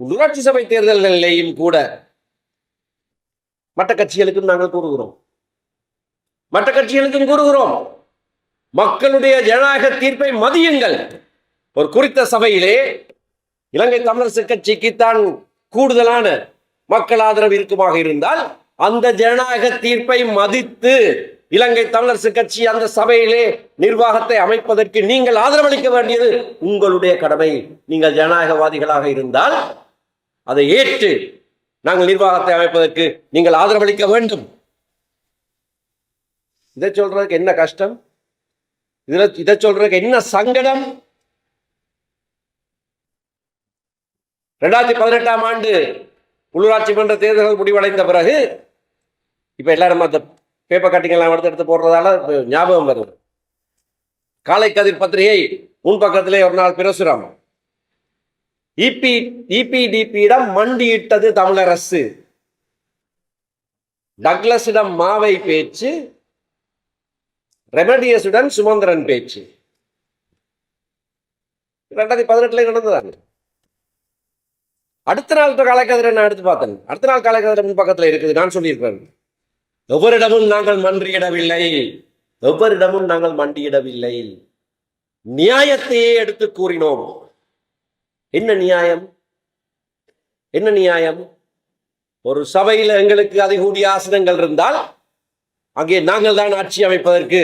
உள்ளூராட்சி சபை தேர்தல்களிலேயும் கூட மற்ற கட்சிகளுக்கும் நாங்கள் கூறுகிறோம். மற்ற கட்சிகளுக்கும் கூறுகிறோம். மக்களுடைய ஜனநாயக தீர்ப்பை மதியுங்கள். ஒரு குறித்த சபையிலே இலங்கை தமிழரசு கட்சிக்கு தான் கூடுதலான மக்கள் ஆதரவு இருக்குமாக இருந்தால் அந்த ஜனநாயக தீர்ப்பை மதித்து இலங்கை தமிழரசு கட்சி அந்த சபையிலே நிர்வாகத்தை அமைப்பதற்கு நீங்கள் ஆதரவளிக்க வேண்டியது உங்களுடைய கடமை. நீங்கள் ஜனநாயகவாதிகளாக இருந்தால் அதை ஏற்று நாங்கள் நிர்வாகத்தை அமைப்பதற்கு நீங்கள் ஆதரவளிக்க வேண்டும். இதை சொல்றதுக்கு என்ன கஷ்டம்? இதில் இதை சொல்றதுக்கு என்ன சங்கடம்? ரெண்டாயிரத்தி பதினெட்டாம் ஆண்டு உள்ளூராட்சி மன்ற தேர்தல்கள் முடிவடைந்த பிறகு இப்போ எல்லாரும் அந்த பேப்பர் கட்டிங்கெல்லாம் எடுத்து எடுத்து போடுறதால ஞாபகம் வருது. காலை கதிர் பத்திரிகை முன் பக்கத்திலே ஒரு நாள் பிரசுரம். இபி இபிடிபியிடம் மண்டியிட்டது தமிழரசு. டக்ளஸிடம் மாவை பேச்சு ரெமடியஸுடன் சுமந்திரன் பேச்சு. ரெண்டாயிரத்தி பதினெட்டுல நடந்ததாங்க அடுத்த நாள் காலக்கதிரை நான் எடுத்து பார்த்தேன்? அடுத்த நாள் காலக்கதிரை முன் பக்கத்துல இருக்குது நான் சொல்லியிருக்கிறேன் எவரிடமும் நாங்கள் மன்றியிடவில்லை எவரிடமும் நாங்கள் மண்டியிடவில்லை. நியாயத்தையே எடுத்து கூறினோம். என்ன நியாயம்? என்ன நியாயம்? ஒரு சபையில் எங்களுக்கு அதிகூடிய ஆசனங்கள் இருந்தால் அங்கே நாங்கள் தான் ஆட்சி அமைப்பதற்கு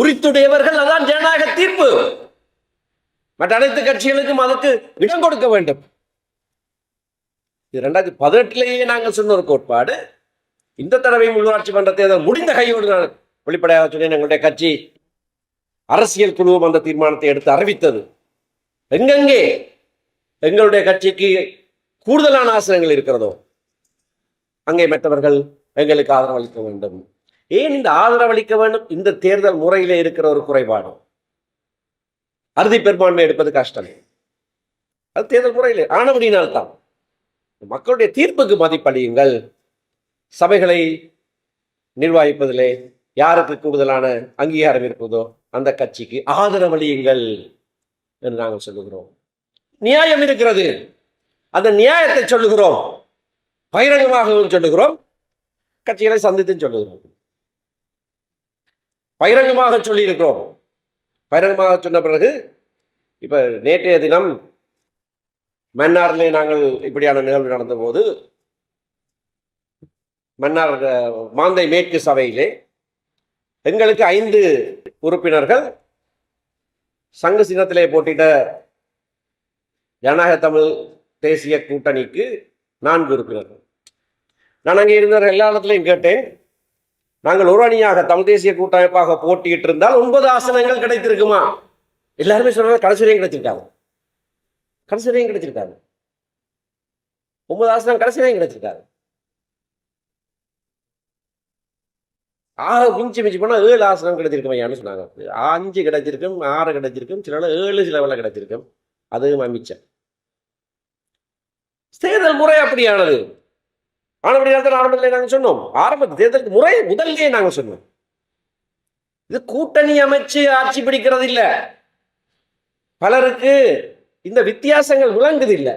உரித்துடையவர்கள் அதான் ஜனநாயக தீர்ப்பு. மற்ற அனைத்து கட்சிகளுக்கும் அதற்கு இடம் கொடுக்க வேண்டும். இது ரெண்டாயிரத்தி பதினெட்டுலேயே நாங்கள் சொன்ன ஒரு கோட்பாடு. இந்த தடவையும் உள்ளூராட்சி மன்ற தேர்தல் முடிந்த கையோடு நான் வெளிப்படையாக சொன்னேன். எங்களுடைய கட்சி அரசியல் குழுவும் அந்த தீர்மானத்தை எடுத்து அறிவித்தது. எங்கெங்கே எங்களுடைய கட்சிக்கு கூடுதலான ஆசனங்கள் இருக்கிறதோ அங்கே மற்றவர்கள் எங்களுக்கு ஆதரவளிக்க வேண்டும். ஏன் இந்த ஆதரவளிக்க வேண்டும்? இந்த தேர்தல் முறையிலே இருக்கிற ஒரு குறைபாடு. அறுதி பெரும்பான்மை எடுப்பது கஷ்டம். அது தேர்தல் முறையிலே ஆனபடினால்தான் மக்களுடைய தீர்ப்புக்கு மதிப்பளியுங்கள். சபைகளை நிர்வாகிப்பதிலே யாருக்கு கூடுதலான அங்கீகாரம் இருப்பதோ அந்த கட்சிக்கு ஆதரவளியுங்கள் என்று நாங்கள் சொல்லுகிறோம். நியாயம் இருக்கிறது. அந்த நியாயத்தை சொல்லுகிறோம். பகிரங்கமாகவும் சொல்லுகிறோம். கட்சிகளை சந்தித்தும் சொல்லுகிறோம். பகிரங்கமாக சொல்லியிருக்கிறோம். பகிரங்கமாக சொன்ன பிறகு இப்ப நேற்றைய தினம் மன்னாரிலே நாங்கள் இப்படியான நிகழ்வு நடந்தபோது மன்னார் மாந்தை மேற்கு சபையிலே எங்களுக்கு ஐந்து உறுப்பினர்கள் சங்க சின்னத்திலே போட்டியிட்ட ஜனநாயக தமிழ் தேசிய கூட்டணிக்கு நான்கு உறுப்பினர்கள். நான் அங்கே இருந்த எல்லா இடத்துலையும் கேட்டேன். நாங்கள் ஒரு அணியாக தமிழ் தேசிய கூட்டமைப்பாக போட்டியிட்டு இருந்தால் ஒன்பது ஆசனங்கள் கிடைத்திருக்குமா? எல்லாருமே சொல்றாங்க கடைசி வரையும் கிடைச்சிருக்காங்க கடைசி வரையும் கிடைச்சிருக்காங்க ஒன்பது ஆசனம் கடைசி வரையும் கிடைச்சிருக்காங்க ஆக மிஞ்சி மிஞ்சி போனால் ஏழு ஆசனம் கிடைச்சிருக்குமையான்னு சொன்னாங்க. அஞ்சு கிடைச்சிருக்கும் ஆறு கிடைச்சிருக்கும் சில ஏழு சில வேலை கிடைச்சிருக்கும் அதுவும் அமைச்சர் தேர்தல் முறை அப்படியானது? ஆனபடியால் ஆரம்பத்தில் நாங்கள் சொன்னோம். ஆரம்ப தேர்தலுக்கு முறை முதல்லயே நாங்கள் சொன்னோம். இது கூட்டணி அமைச்சு ஆட்சி பிடிக்கிறது இல்ல பலருக்கு இந்த வித்தியாசங்கள் விளங்குது இல்லை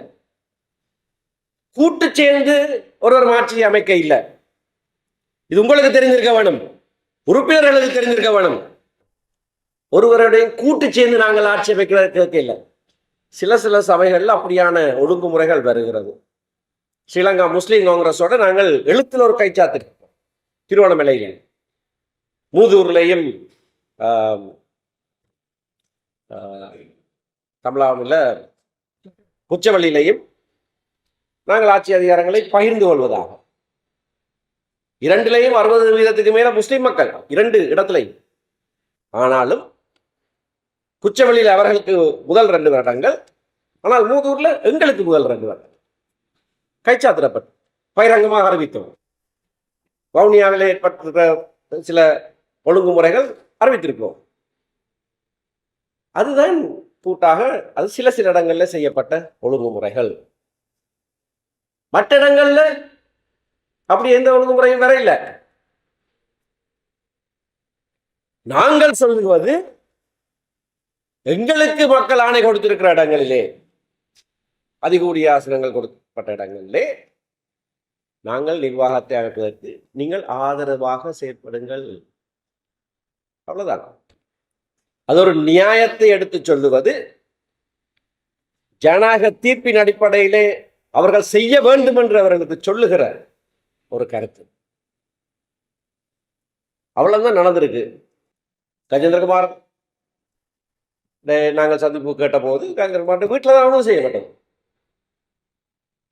கூட்டு சேர்ந்து ஒருவர் ஆட்சி அமைக்க இல்லை. இது உங்களுக்கு தெரிஞ்சிருக்க வேணும். உறுப்பினர்களுக்கு தெரிஞ்சிருக்க வேணும். ஒருவருடைய கூட்டு சேர்ந்து நாங்கள் ஆட்சி அமைக்கிறதுக்கு இல்லை. சில சில சபைகளில் அப்படியான ஒழுங்குமுறைகள் வருகிறது. ஸ்ரீலங்கா முஸ்லீம் காங்கிரஸோட நாங்கள் எழுத்தில் ஒரு கைச்சாத்திருக்கோம். திருவண்ணாமலையில் மூதூர்லையும் ஆம், ஆ, தமிழாவில் குச்சவள்ளியிலையும் நாங்கள் ஆட்சி அதிகாரங்களை பகிர்ந்து கொள்வதாக. இரண்டிலையும் அறுபது வீதத்துக்கு மேல முஸ்லிம் மக்கள் இரண்டு இடத்துலையும். ஆனாலும் குச்சவெளியில் அவர்களுக்கு முதல் ரெண்டு வருடங்கள் ஆனால் மூதூரில் எங்களுக்கு முதல் ரெண்டு வருடங்கள். கைச்சாத்திரப்பட்டு பகிரங்கமாக அறிவித்தோம். வவுனியாவில் ஏற்பட்டிருக்கிற சில ஒழுங்குமுறைகள் அறிவித்திருக்கிறோம். அதுதான் கூட்டாக அது சில சில இடங்கள்ல செய்யப்பட்ட ஒழுங்குமுறைகள். மற்ற இடங்கள்ல அப்படி எந்த ஒழுங்குமுறையும் வர நாங்கள் சொல்லுவது எங்களுக்கு மக்கள் ஆணை கொடுத்திருக்கிற இடங்களிலே அதிகூடிய ஆசனங்கள் கொடுக்கப்பட்ட இடங்களிலே நாங்கள் நிர்வாகத்தை அமைப்பதற்கு நீங்கள் ஆதரவாக செயற்படுங்கள். அவ்வளவுதான். அது ஒரு நியாயத்தை எடுத்து சொல்லுவது. ஜனநாயக தீர்ப்பின் அடிப்படையிலே அவர்கள் செய்ய வேண்டும் என்று அவர்களுக்கு சொல்லுகிற ஒரு கருத்து. அவ்வளவுதான் நடந்திருக்கு. கஜேந்திரகுமார் நாங்கள் சந்திப்பு கேட்டபோது கஜேந்திரகுமார் வீட்டில் தான் அவனும் செய்யப்பட்டது.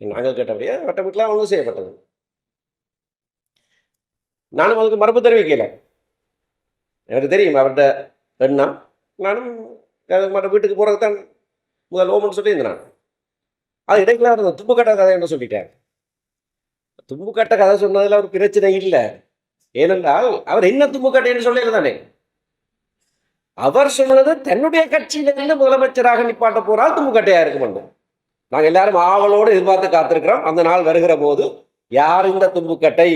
நாங்கள் கேட்டபடியே மற்ற வீட்டில் அவனும் செய்யப்பட்டது. நானும் அதுக்கு மறுப்பு தெரிவிக்கல. எனக்கு தெரியும் அவர்கிட்ட எண்ணம் நானும் மற்ற வீட்டுக்கு போகிறதுக்கு தான் முதல் ஓமன் சொல்லியிருந்தேன் நான் அது இடையில இருந்த தும்புக்கட்ட கதை என்று சொல்லிட்டேன் தும்புக்கட்ட கதை சொன்னதில் ஒரு பிரச்சனை இல்லை. ஏனென்றால் அவர் என்ன தும்புக்கட்டைன்னு சொல்லியிருந்தானே? அவர் சொன்னது தன்னுடைய கட்சியிலிருந்து முதலமைச்சராக நிப்பாட்ட போறால் தும்புக்கட்டையா இருக்க மாட்டோம் நாங்கள் எல்லாரும் ஆவலோடு எதிர்பார்த்து காத்திருக்கிறோம். அந்த நாள் வருகிற போது யார் இந்த தும்புக்கட்டை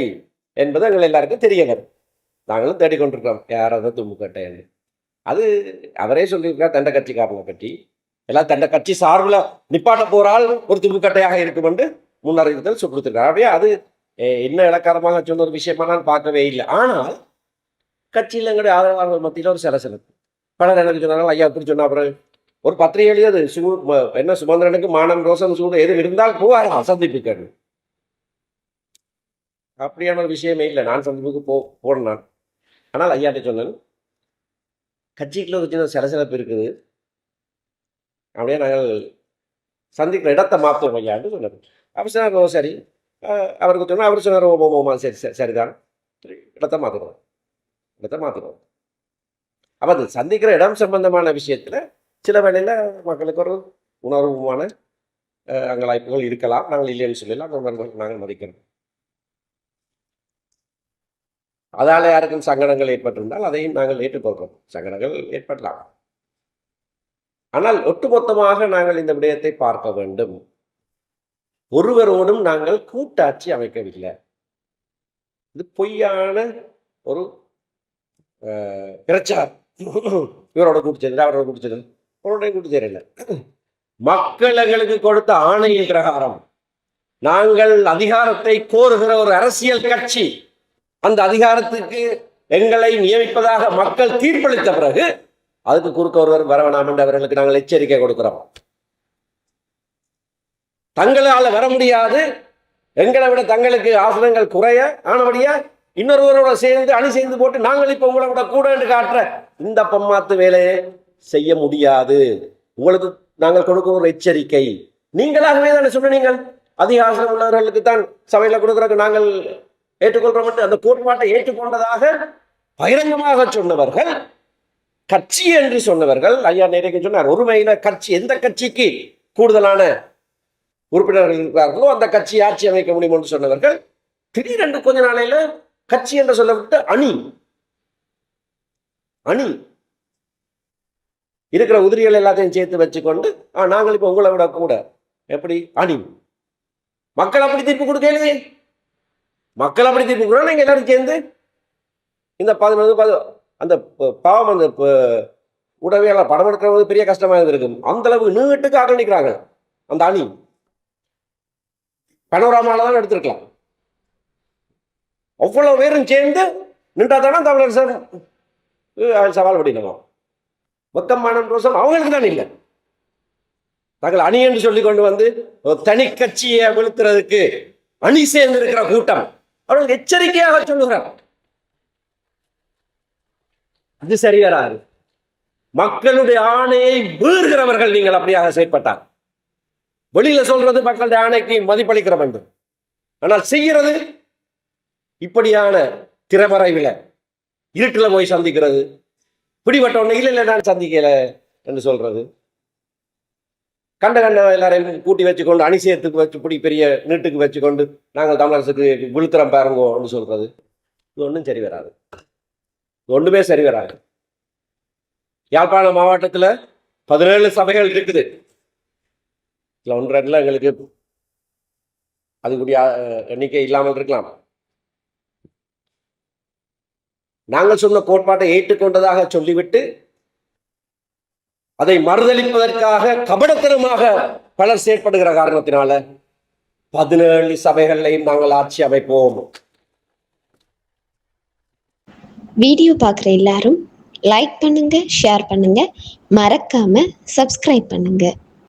என்பது எங்கள் எல்லாருக்கும் தெரிய வரும் நாங்களும் தேடிக்கொண்டிருக்கிறோம் யார் அந்த தும்புக்கட்டை என்று. அது அவரே சொல்லியிருக்கார் தண்ட காப்பங்க பற்றி. எல்லாம் தண்ட கட்சி சார்பில் நிப்பாட்ட போறால் ஒரு தும்புக்கட்டையாக இருக்கும் என்று முன்னறிவித்தல் சொல் அப்படியே அது என்ன இலக்காரமாக சொன்ன ஒரு விஷயமா நான் பார்க்கவே இல்லை. ஆனால் கட்சியில் எங்களுடைய ஆதரவாளர்கள் மத்தியில் ஒரு சலசலப்பு. பலர் எனக்கு சொன்னாங்க ஐயா இப்படி சொன்னா அப்புறம் ஒரு பத்திரிகை அது சூ என்ன சுமந்திரனுக்கு மானம் ரோசன் சூடு எது இருந்தால் போவார்? சந்திப்புக்கு அப்படியான ஒரு விஷயமே இல்லை. நான் சந்திப்புக்கு போ போனேன் நான். ஆனால் ஐயாட்ட சொன்னேன் கட்சிக்குள்ள ஒரு சின்ன சிலசிலப்பு இருக்குது. அப்படியே நாங்கள் சந்திக்கிற இடத்தை மாற்றுவோம் ஐயான்னு சொன்னார் அப்போ சொன்னார் "ஓ, சரி. அவருக்கு சொன்னால் அவர் சொன்னார் ஓ ஓமா சரி சரி சரிதான். இடத்த இடத்தை மாற்றுறோம் இடத்தை மாற்றுறோம் அப்போ அது சந்திக்கிற இடம் சம்பந்தமான விஷயத்தில் சில வேளையில் மக்களுக்கு ஒரு உணர்வுமான அங்கலாய்ப்புகள் இருக்கலாம். நாங்கள் இல்லைன்னு சொல்லலாம் அந்த நாங்கள் மதிக்கிறோம். அதால் யாருக்கும் சங்கடங்கள் ஏற்பட்டிருந்தால் அதையும் நாங்கள் ஏற்றுக்கொள்கிறோம். சங்கடங்கள் ஏற்படலாம். ஆனால் ஒட்டுமொத்தமாக நாங்கள் இந்த விடயத்தை பார்க்க வேண்டும். ஒருவரோடும் நாங்கள் கூட்டாட்சி அமைக்கவில்லை. இது பொய்யான ஒரு பிரச்சாரம். இவரோட கூட்டு சேர்ந்து அவரோட கூட்டு சேர்ந்து அவரோட கூட்டு சேரல மக்கள் கொடுத்த ஆணையின் பிரகாரம் நாங்கள் அதிகாரத்தை கோருகிற ஒரு அரசியல் கட்சி அந்த அதிகாரத்துக்கு எங்களை நியமிப்பதாக மக்கள் தீர்ப்பளித்த பிறகு அதுக்கு குறுக்க ஒருவர் வர வேணாம் என்று அவர்களுக்கு நாங்கள் எச்சரிக்கை கொடுக்கிறோம். தங்களால வர முடியாது. எங்களை விட தங்களுக்கு ஆசனங்கள் குறைய ஆனபடியா இன்னொருவரோட சேர்ந்து அணி சேர்ந்து போட்டு நாங்கள் இப்போ உங்களை விட கூட என்று காட்டுற இந்த பம்மாத்து வேலையை செய்ய முடியாது. உங்களுக்கு நாங்கள் கொடுக்கும் ஒரு எச்சரிக்கை. நீங்களாகவே தானே சொன்ன நீங்கள்? அதிகாசம் உள்ளவர்களுக்கு தான் சபையில கொடுக்கறதுக்கு நாங்கள் ஏற்றுக்கொள்கிறோம் அந்த கோட்பாட்டை ஏற்றுக்கொண்டதாக பகிரங்கமாக சொன்னவர்கள் கட்சி என்று சொன்னவர்கள் ஐயா நேரே சொன்னார் ஒருமையில கட்சி எந்த கட்சிக்கு கூடுதலான உறுப்பினர்கள் இருக்கிறார்களோ அந்த கட்சி ஆட்சி அமைக்க முடியும் என்று சொன்னவர்கள் திடீரென்று கொஞ்ச நாளையில கட்சி என்று சொல்லப்பட்ட அணி. அணி. இருக்கிற உதிரிகள் எல்லாத்தையும் சேர்த்து வச்சுக்கொண்டு ஆ நாங்கள் இப்போ உங்களை விட கூட. எப்படி? அணி. மக்கள் அப்படி தீர்ப்பு கொடுக்கலையே. மக்கள் அப்படி தீர்ப்பு கொடுக்கணும் நீங்கள் எல்லாரும் சேர்ந்து இந்த பதினொன்று பது அந்த பாவம் அந்த உடவையெல்லாம் படம் எடுக்கிறது பெரிய கஷ்டமாக இருந்திருக்கும். அந்த அளவு நீட்டுக்கு ஆரம்பிக்கிறாங்க அந்த அணி. பனோராமாவில் தான் எடுத்திருக்கலாம். அவ்வளவு பேரும் சேர்ந்து நின்றா தானே தமிழர் சார் சவால் சவால் படிக்கணும் மொத்தமான ரோசம் அவங்களுக்கு தான் இல்லை. நாங்கள் அணி என்று சொல்லி கொண்டு வந்து ஒரு தனி கட்சியை விழுத்துறதுக்கு அணி சேர்ந்திருக்கிற கூட்டம். அவர்களுக்கு எச்சரிக்கையாக சொல்லுகிறார். அது சரி வராது மக்களுடைய ஆணையை மீறுகிறவர்கள் நீங்கள் அப்படியாக செயற்பட்டார் வெளியில சொல்றது மக்களுடைய ஆணைக்கு மதிப்பளிக்கிற வேண்டும் ஆனால் செய்கிறது இப்படியான திறமறைவில் இருட்டில் போய் சந்திக்கிறது. பிடிபட்ட ஒன்று இல்லை இல்லை நான் சந்திக்கல என்று சொல்றது. கண்ட கண்ட எல்லாரையும் கூட்டி வச்சுக்கொண்டு அனிசயத்துக்கு வச்சு இப்படி பெரிய நீட்டுக்கு வச்சுக்கொண்டு நாங்கள் தமிழரசுக்கு விழுத்திரம் பாருங்கன்னு சொல்றது. இது ஒன்றும் சரி வராது. இது சரி வராது. யாழ்ப்பாணம் மாவட்டத்தில் பதினேழு சபைகள் இருக்குது. இல்லை ஒன்று ரெண்டுல எங்களுக்கு அதுக்குரிய எண்ணிக்கை இல்லாமல் இருக்கலாம். நாங்கள் சொன்ன கோட்பாட்டை ஏற்றுக்கொண்டதாக சொல்லிவிட்டு அதை மறுதளிப்பதற்காக கபடத்தனமாக பலர் செயற்படுகிற காரணத்தினால பதினேழு சபைகளையும் நாங்கள் ஆட்சி அமைப்போம். வீடியோ பார்க்குற எல்லாரும் லைக் பண்ணுங்க ஷேர் பண்ணுங்க. மறக்காம சப்ஸ்கிரைப் பண்ணுங்க.